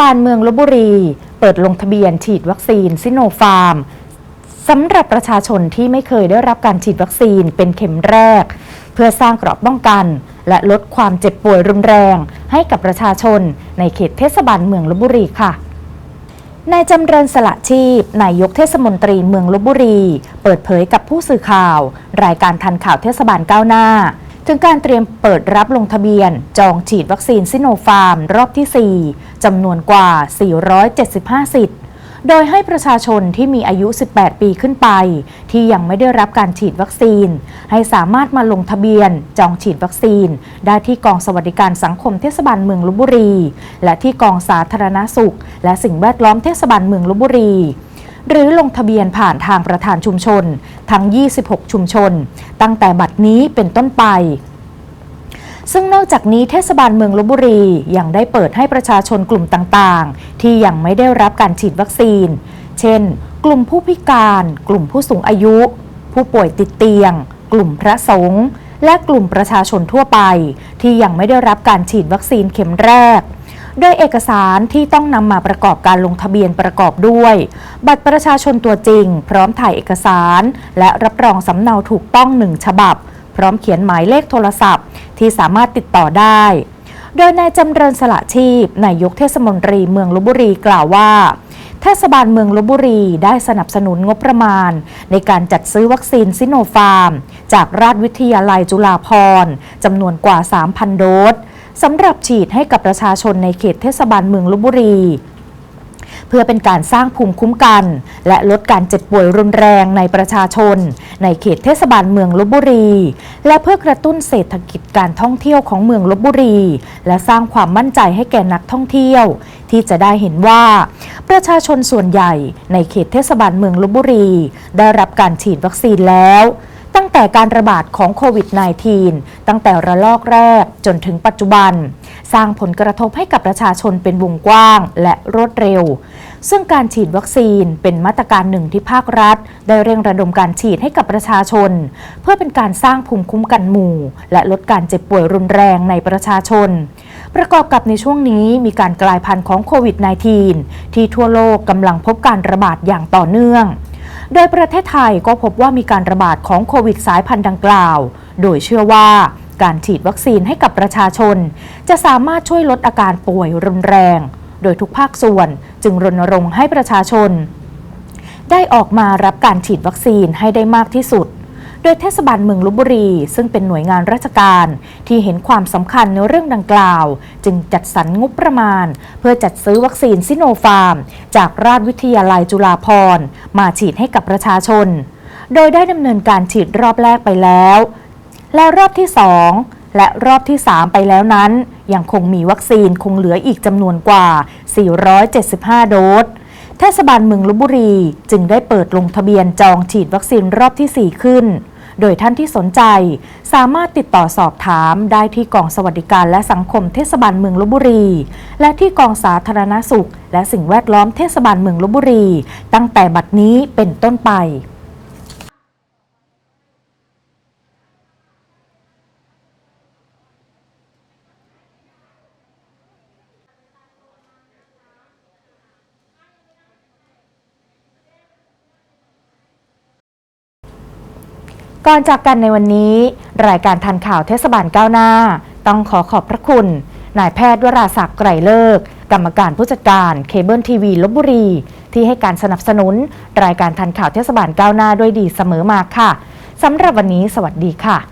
บาลเมืองลบบุรี เปิดลงทะเบียนฉีดวัคซีนซิโนฟาร์มสำหรับประชาชนที่ไม่เคยได้รับการฉีดวัคซีนเป็นเข็มแรก เพื่อสร้างกราะป้องกัน และลดความเจ็บป่วยรุนแรง ให้กับประชาชนในเขตเทศบาลเมืองลบบุรีค่ะนายจำเริญสละชีพ นายกเทศมนตรีเมืองลบบุรี เปิดเผยกับผู้สื่อข่าว รายการทันข่าวเทศบาลก้าวหน้า ถึงการเตรียมเปิดรับลงทะเบียน จองฉีดวัคซีนซิโนฟาร์ม รอบที่ 4 จำนวนกว่า 475 สิทธิ์ โดยให้ประชาชนที่มีอายุ 18 ปีขึ้นไป ที่ยังไม่ได้รับการฉีดวัคซีน ให้สามารถมาลงทะเบียน จองฉีดวัคซีน ได้ที่กองสวัสดิการสังคมเทศบาลเมืองลบบุรี และที่กองสาธารณสุข และสิ่งแวดล้อมเทศบาลเมืองลบบุรี หรือลงทะเบียนผ่านทางประธานชุมชน ทั้ง 26 ชุมชน ตั้งแต่บัดนี้เป็นต้นไปซึ่งนอกจากนี้เทศบาลเมืองลบบุรี ยังได้เปิดให้ประชาชนกลุ่มต่างๆ ที่ยังไม่ได้รับการฉีดวัคซีน เช่น กลุ่มผู้พิการ กลุ่มผู้สูงอายุ ผู้ป่วยติดเตียง กลุ่มพระสงฆ์และกลุ่มประชาชนทั่วไป ที่ยังไม่ได้รับการฉีดวัคซีนเข็มแรก โดยเอกสารที่ต้องนำมาประกอบการลงทะเบียนประกอบด้วย บัตรประชาชนตัวจริง พร้อมถ่ายเอกสาร และรับรองสำเนาถูกต้องหนึ่งฉบับ พร้อมเขียนหมายเลขโทรศัพท์ ที่สามารถติดต่อได้ โดยนายจำเริญสละชีพนายกเทศมนตรีเมืองลบบุรีกล่าวว่าเทศบาลเมืองลบบุรีได้สนับสนุนงบประมาณ ในการจัดซื้อวัคซีนซิโนฟาร์ม จากราชวิทยาลัยจุฬาภรณ์จำนวนกว่า 3,000 โดส สำหรับฉีดให้กับประชาชนในเขตเทศบาลเมืองลบบุรี เพื่อเป็นการสร้างภูมิคุ้มกัน และลดการเจ็บป่วยรุนแรงในประชาชน ในเขตเทศบาลเมืองลบบุรี และเพื่อกระตุ้นเศรษฐกิจการท่องเที่ยวของเมืองลบบุรี และสร้างความมั่นใจให้แก่นักท่องเที่ยว ที่จะได้เห็นว่าประชาชนส่วนใหญ่ในเขตเทศบาลเมืองลบบุรี ได้รับการฉีดวัคซีนแล้ว ตั้งแต่การระบาดของโควิด -19 ตั้งแต่ระลอกแรกจนถึงปัจจุบัน สร้างผลกระทบให้กับประชาชนเป็นวงกว้างและรวดเร็ว ซึ่งการฉีดวัคซีนเป็นมาตรการหนึ่งที่ภาครัฐ ได้เร่งระดมการฉีดให้กับประชาชน เพื่อเป็นการสร้างภูมิคุ้มกันหมู่ และลดการเจ็บป่วยรุนแรงในประชาชน ประกอบกับในช่วงนี้มีการกลายพันธุ์ของโควิด -19 ที่ทั่วโลกกำลังพบการระบาดอย่างต่อเนื่อง โดยประเทศไทยก็พบว่ามีการระบาดของโควิดสายพันธุ์ดังกล่าว โดยเชื่อว่าการฉีดวัคซีนให้กับประชาชน จะสามารถช่วยลดอาการป่วยรุนแรง โดยทุกภาคส่วนจึงรณรงค์ให้ประชาชน ได้ออกมารับการฉีดวัคซีนให้ได้มากที่สุด โดยเทศบาลเมืองลบบุรี ซึ่งเป็นหน่วยงานราชการที่เห็นความสำคัญในเรื่องดังกล่าว จึงจัดสรรงบประมาณ เพื่อจัดซื้อวัคซีนซิโนฟาร์ม จากราชวิทยาลัยจุฬาภรณ์มาฉีดให้กับประชาชน โดยได้ดำเนินการฉีดรอบแรกไปแล้ว และรอบที่ 2 และรอบที่ 3 ไปแล้วนั้น ยังคงมีวัคซีนคงเหลืออีกจำนวนกว่า 475 โดสเทศบาลเมืองลบบุรีจึงได้เปิดลงทะเบียนจองฉีดวัคซีนรอบที่ 4 ขึ้น โดยท่านที่สนใจ สามารถติดต่อสอบถามได้ที่กองสวัสดิการและสังคมเทศบาลเมืองลบบุรี และที่กองสาธารณสุข และสิ่งแวดล้อมเทศบาลเมืองลบบุรี ตั้งแต่บัดนี้เป็นต้นไป ก่อนจากกันในวันนี้ รายการทันข่าวเทศบาลก้าวหน้า ต้องขอขอบพระคุณ นายแพทย์วราศักดิ์ไกรเลิก กรรมการผู้จัดการเคเบิลทีวีลบบุรี ที่ให้การสนับสนุน รายการทันข่าวเทศบาลก้าวหน้าด้วยดีเสมอมาค่ะสำหรับวันนี้สวัสดีค่ะ